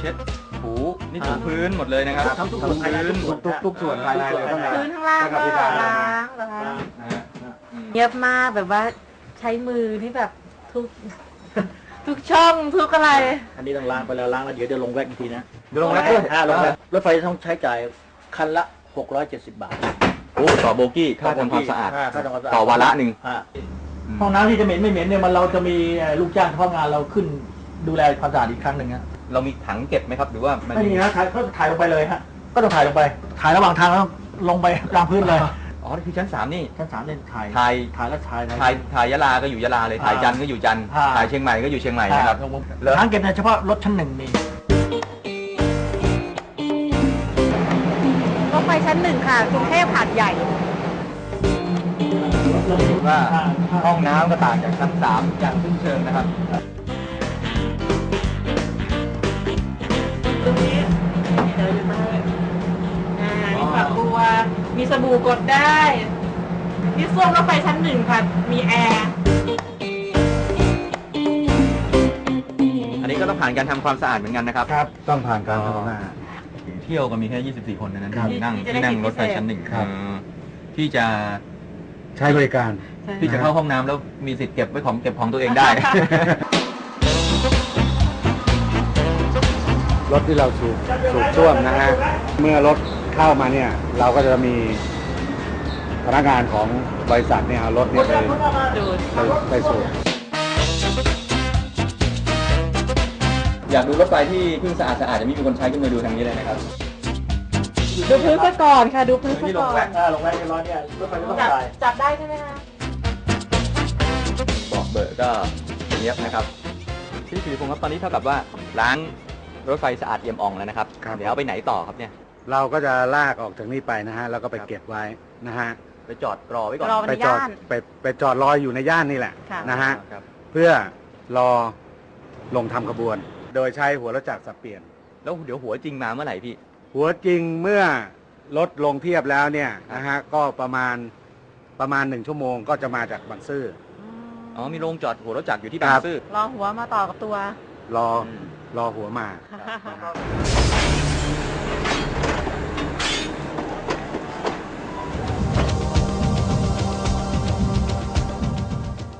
เช็ดถูนี่ถูพื้นหมดเลยนะครับทำทุกส่วนภายในพื้นทุกทุกทุกส่วนภายในเลยข้างในพื้นข้างล่างก็ล้างเหรอคะนะฮะอืมเงียบมากแบบว่าใช้มือที่แบบทุกทุกช่องทุกอะไร อันนี้ต้องล้างไปแล้วล้างแล้วเดี๋ยวจะลงแว็กอีกทีนะเดี๋ยวลงแล้วด้วยอ่าลงแว็กรถไฟต้องใช้จ่ายคันละ 670 บาทโอ้ต่อโบกี้ค่าทำความสะอาดค่าทำความสะอาดต่อวาระหนึ่งอ่าห้องน้ำที่จะเหม็นไม่เหม็นเนี่ยมันเราจะมีเอ่อลูกจ้างเฉพาะงานเราขึ้นดูแลความสะอาดอีกครั้งหนึ่งนะ เรามีถังเก็บไหมครับ หรือว่ามันไม่มีนะถ่ายก็ถ่ายลงไปเลยฮะก็ต้องถ่ายลงไป ถ่ายระหว่างทางแล้วลงไปกลางพื้นเลยอ๋อนี่คือชั้นสามนี่ชั้นสามเนี่ยถ่ายถ่ายถ่ายแล้วถ่ายถ่ายถ่ายยะลาก็อยู่ยะลาเลยถ่ายจันทร์ก็อยู่จันทร์อ่าถ่ายเชียงใหม่ก็อยู่เชียงใหม่นะครับแล้วทางเก็บเนี่ยเฉพาะรถชั้นหนึ่งมีรถไฟชั้นหนึ่งค่ะกรุงเทพหาดใหญ่ว่าห้องน้ำก็ต่างจากชั้นสามอย่างสิ้นเชิงนะครับ ตรงนี้เดินมาอ่ามีฝักบัว มีสบู่กดได้ที่ส้วมรถไฟชั้นหนึ่งค่ะ มีแอร์อันนี้ก็ต้องผ่านการทำความสะอาดเหมือนกันนะครับ ครับ ต้องผ่านการทำหน้าเที่ยวก็มีแค่ 24 คนเท่านั้นครับ ที่นั่งที่จะได้ที่นั่งสิทธิรถไฟพิเศษชั้นหนึ่งครับเออที่จะใช้บริการ ที่จะเข้าห้องน้ำแล้วมีสิทธิ์เก็บไว้ของเก็บของตัวเองได้ รถที่เราสูบสูบซ่วมนะฮะ เมื่อรถเข้ามาเนี่ย เราก็จะมีพนักงานของบริษัทเนี่ยเอารถเนี่ยไปดูดไปไปสูบอยากดูรถไฟที่เพิ่งสะอาดสะอาดจะมีคนใช้ขึ้นมาดูทางนี้เลยนะครับดูพื้นซะก่อนค่ะดูพื้นซะนี่ลก่งอนแว็กอ่าลงแรกเรียบร้อยเนี่ยรถไฟจะต้องจับถ่ายจับได้ใช่ไหมคะบอกเบอร์ก็เนี้ยบนะครับพี่สิริพงศ์ครับตอนนี้เท่ากับว่าล้าง รถไฟสะอาดเอี่ยมอ่องแล้วนะครับ ครับ เดี๋ยวเอาไปไหนต่อครับเนี่ย เราก็จะลากออกจากนี่ไปนะฮะแล้วก็ไปเก็บไว้นะฮะไปจอดรอไว้ก่อนรอไปจอดย่านไปไปจอดรออยู่ในย่านนี่แหละค่ะ นะฮะครับ เพื่อรอลงทำขบวน โดยใช้หัวรถจักรสับเปลี่ยน แล้วเดี๋ยวหัวจริงมาเมื่อไหร่พี่ หัวจริงเมื่อรถลงเทียบแล้วเนี่ยนะฮะก็ประมาณประมาณหนึ่งชั่วโมงก็จะมาจากบางซื่อ อ๋อ มีโรงจอดหัวรถจักรอยู่ที่ครับาบงซื่อ รอหัวมาต่อกับตัว รอรอหัวมานะฮะ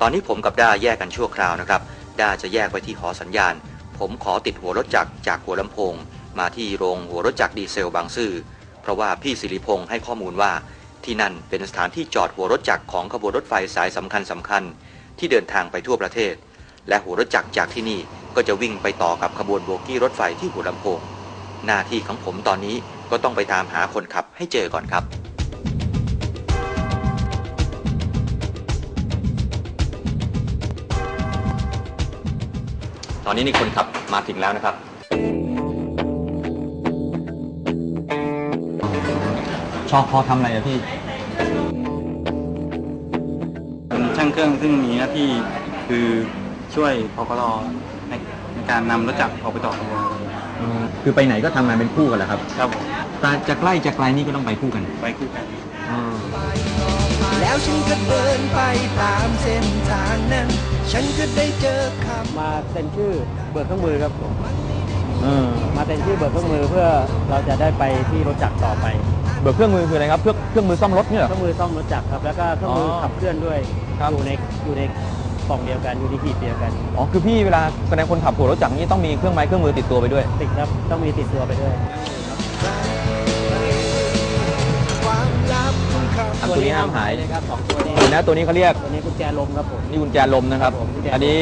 ตอนนี้ผมกับด้าแยกกันชั่วคราวนะครับ ด้าจะแยกไปที่หอสัญญาณ ผมขอติดหัวรถจักรจากหัวลำโพง มาที่โรงหัวรถจักรดีเซลบางซื่อ เพราะว่าพี่สิริพงศ์ให้ข้อมูลว่า ที่นั่นเป็นสถานที่จอดหัวรถจักรของขบวนรถไฟสายสำคัญสำคัญ ที่เดินทางไปทั่วประเทศ และหัวรถจักรจากที่นี่ก็จะวิ่งไปต่อกับขบวนโบกี้รถไฟที่หัวลำโพง หน้าที่ของผมตอนนี้ก็ต้องไปตามหาคนขับให้เจอก่อนครับ ตอนนี้นี่คนขับมาถึงแล้วนะครับ ชอบพอทำอะไรอะพี่ เป็นช่างเครื่องซึ่งมีหน้าที่คือ ช่วยพกรในในการนำรถจักรออกไปต่อขบวนคือไปไหนก็ทำงานเป็นคู่กันแหละครับครับผมแต่จะใกล้จะไกลนี่ก็ต้องไปคู่กันไปคู่กันแล้วฉันก็เดินไปตามเส้นทางนั้น ฉันก็ได้เจอคำมาเซ็นชื่อเบิกเครื่องมือครับผมมาเซ็นชื่อเบิกเครื่องมือเพื่อเราจะได้ไปที่รถจักรต่อไปเบิกเครื่องมือคืออะไรครับเครื่องเครื่องมือซ่อมรถเนี่ยเหรอ เครื่องมือซ่อมรถจักรครับ แล้วก็เครื่องมือออขับเคลื่อนด้วยครับ อยู่ในอยู่ใน กล่องเดียวกันอยู่ในหีบเดียวกัน อ๋อ คือพี่เวลาแสดงคนขับหัวรถจักรนี่ต้องมีเครื่องไม้เครื่องมือติดตัวไปด้วย ติดครับ ต้องมีติดตัวไปด้วยความลับของคำอันตัวนี้ห้ามหายเลยครับสองตัวนี้ตัวนี้ตัวนี้เขาเรียก ตัวนี้กุญแจลมครับผม นี่กุญแจลมนะครับผมกุญแจอันนี้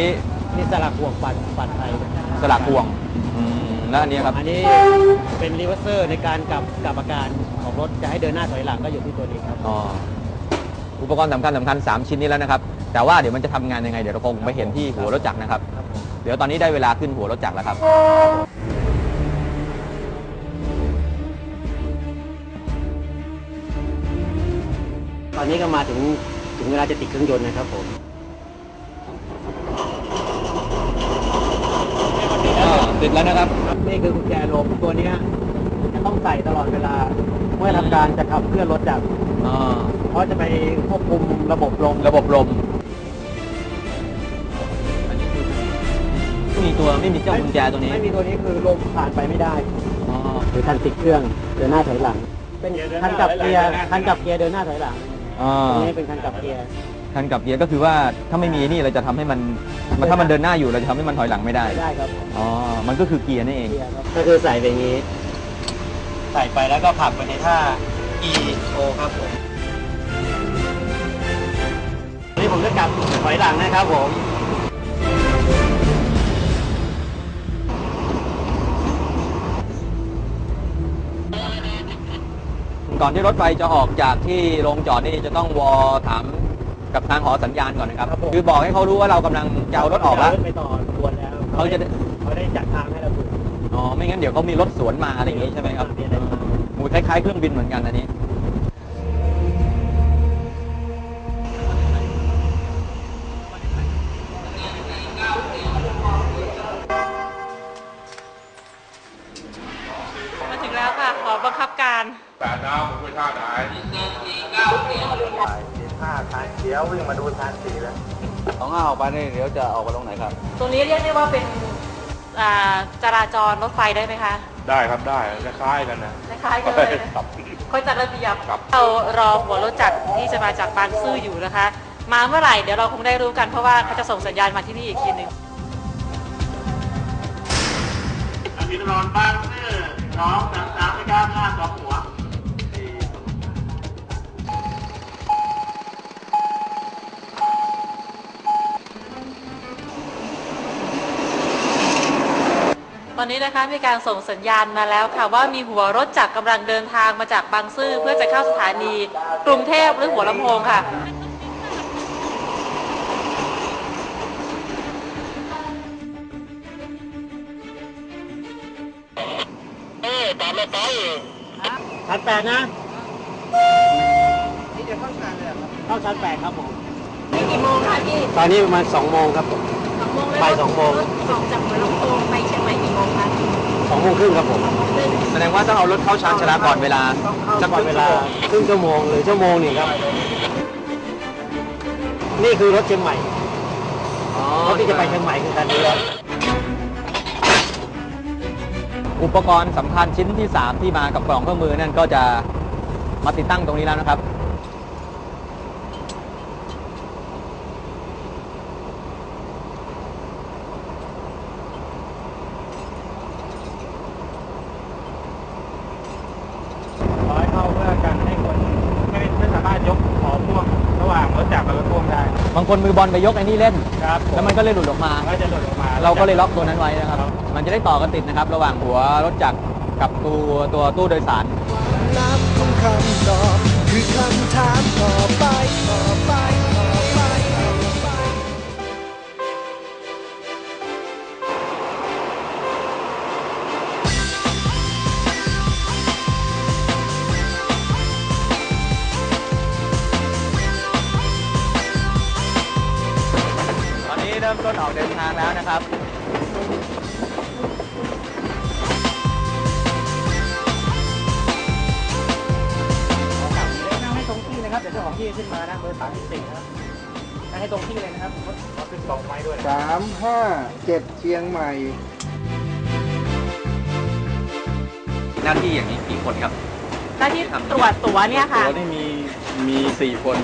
นี่สลักห่วงปัดปัดไทยสลักห่วงอืมแล้วอันนี้ครับ อันนี้เป็นรีเวอร์เซอร์ในการกลับกลับอาการของรถจะให้เดินหน้าถอยหลังก็อยู่ที่ตัวนี้ครับ อ๋อ อุปกรณ์สำคัญสำคัญสามชิ้นนี้แล้วนะครับ แต่ว่าเดี๋ยวมันจะทำงานยังไงเดี๋ยวเราคงไปเห็นที่หัวรถจักรนะครับครับผมเดี๋ยวตอนนี้ได้เวลาขึ้นหัวรถจักรแล้วครับ ตอนนี้ก็มาถึงถึงเวลาจะติดเครื่องยนต์นะครับผม ติดแล้วนะครับ นี่คือกุญแจลมตัวเนี้ยจะต้องใส่ตลอดเวลา เมื่อทำการจะขับเคลื่อนรถจักรอ่าเพราะจะไปควบคุมระบบลมระบบลม ตัวไม่มีเจ้ากุญแจตัวนี้ไม่มีตัวนี้คือลมผ่านไปไม่ได้ อ๋อหรือคันติดเครื่องเดินหน้าถอยหลัง เป็นคันกับเกียร์คันกับเกียร์เดินหน้าถอยหลังอ๋อตรงนี้เป็นคันกับเกียร์คันกับเกียร์ก็คือว่าถ้าไม่มีนี่เราจะทำให้มันมันถ้ามันเดินหน้าอยู่เราจะทำให้มันถอยหลังไม่ได้ไม่ได้ครับอ๋อ มันก็คือเกียร์นี่เอง เกียร์ครับก็คือใส่ไปอย่างนี้ ใส่ไปแล้วก็ผลักไปในท่า E O ครับผมวันนี้ผมจะกลับถอยหลังนะครับผม ก่อนที่รถไฟจะออกจากที่โรงจอดนี่จะต้องวอถามกับทางหอสัญญาณก่อนนะครับครับผม คือบอกให้เขารู้ว่าเรากำลังจะเอารถออกแล้ว ไปต่อทวนแล้วเขาจะได้ เขาได้จัดทางให้เราถูกอ๋อไม่งั้นเดี๋ยวเขามีรถสวนมาอะไรอย่างงี้ใช่ไหมครับมีอะไรมา มูคล้ายๆเครื่องบินเหมือนกันอันนี้ นี่เดี๋ยวจะออกไปตรงไหนครับ ตรงนี้เรียกได้ว่าเป็นอ่าจราจรรถไฟได้ไหมคะได้ครับได้คล้ายๆกันนะคล้ายๆกันเลยครับ ค่อยจัดระเบียบครับ เรารอหัวรถจักรที่จะมาจากบางซื่ออยู่นะคะ มาเมื่อไหร่เดี๋ยวเราคงได้รู้กันเพราะว่าเขาจะส่งสัญญาณมาที่นี่อีกทีหนึ่งอภิรอนบางซื่อน้องสามสามไม่กล้าพลาดสองหัว ตอนนี้นะคะมีการส่งสัญญาณมาแล้วค่ะ ว่ามีหัวรถจักรกำลังเดินทางมาจากบางซื่อเพื่อจะเข้าสถานีกรุงเทพหรือหัวลำโพงค่ะชั้นแปดนะนี่จะเข้าชั้นเลยเข้าชั้นแปดครับผมนี่กี่โมงคะพี่ตอนนี้ประมาณสองโมงครับผม สองโมงแล้วบ่ายสองโมงรถออกจากหัวลำโพงไปเชียงใหม่กี่โมงคะสองโมงครึ่งครับผมแสดงว่าต้องเอารถเข้าชาร์จชนะก่อนเวลาจะก่อนเวลาครึ่งชั่วโมงหรือชั่วโมงหนึ่งครับ นี่คือรถเชียงใหม่อ๋อรถที่จะไปเชียงใหม่คือคันนี้ครับอุปกรณ์สำคัญชิ้นที่ 3 ที่มากับกล่องเครื่องมือนั่นก็จะมาติดตั้งตรงนี้แล้วนะครับ ร้อยเข้าเพื่อกันให้คนไม่ไม่สามารถยกของพ่วงระหว่างรถจักรกับรถพ่วงได้ บาง คนมือบอลไปยกไอ้นี่เล่น ครับผแล้วมันก็เลยหลุดออกมา ก็จะหลุดออกมาเราก็เลยล็อกตัวนั้นไว้นะครับ มันจะได้ต่อกันติดนะครับ ระหว่างหัวรถจักรกับตัวตัวตู้โดยสาร ริ่มต้นออกเดินทางแล้วนะครับนั่งให้ตรงที่นะครับ เดี๋ยวเจ้าของที่ขึ้นมานะเบอร์สามสิบสี่นะครับนั่งให้ตรงที่เลยนะครับรถขึ้นกองไม้ด้วยสามห้าเจ็ดเชียงใหม่ หน้าที่อย่างนี้กี่คนครับ หน้าที่ตรวจตัวเนี่ยค่ะ ตัวนี่มีมีสี่คน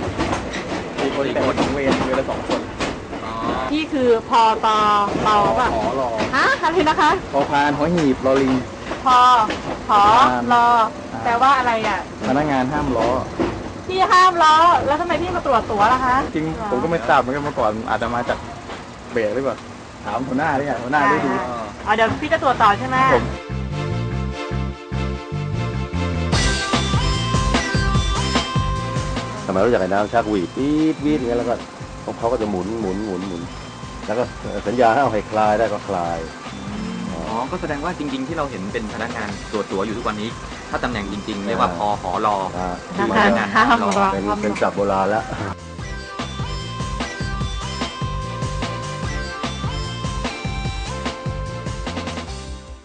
สี่คนแต่สองเวรเวรละสองคน ที่คือพอตอเปาป่ะขอรอฮะอะไรนะคะพอพานหอหีบรอลิง พอขอรอแปลว่าอะไรอะ พนักงานห้ามล้อพี่ห้ามล้อแล้วทำไมพี่มาตรวจตั๋วล่ะคะจริงผมก็ไม่ทราบเหมือนกันเมื่อก่อนอาจจะมาจากเบรกหรือเปล่าถามหัวหน้าได้ไงหัวหน้าได้ดีอ๋อเดี๋ยวพี่จะตรวจต่อใช่ไหมผมทำไมรู้จักไอ้น้ำชักหวีดวีดวีดอย่างเงี้ยแล้วก็ ของเขาก็จะหมุนหมุนหมุนหมุน แล้วก็สัญญาให้เอาให้คลายได้ก็คลาย อ๋อ ก็แสดงว่าจริง ๆ ที่เราเห็นเป็นพนักงานตรวจตั๋วอยู่ทุกวันนี้ ถ้าตำแหน่งจริงๆเรียกว่าพอหอรออ่าพนักงานห้ามล้อเป็นเป็นศัพท์โบราณแล้ว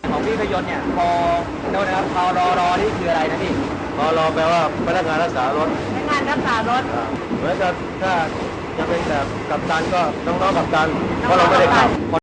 ของพี่พยนต์เนี่ยพอโน่นนะครับพอรอรอนี่คืออะไรนะพี่พอรอแปลว่าพนักงานรักษารถพนักงานรักษารถอ่าเหมือนกับถ้า จะเป็นแบบกัปตันก็น้องๆกัปตันเพราะเราไม่ได้ขับ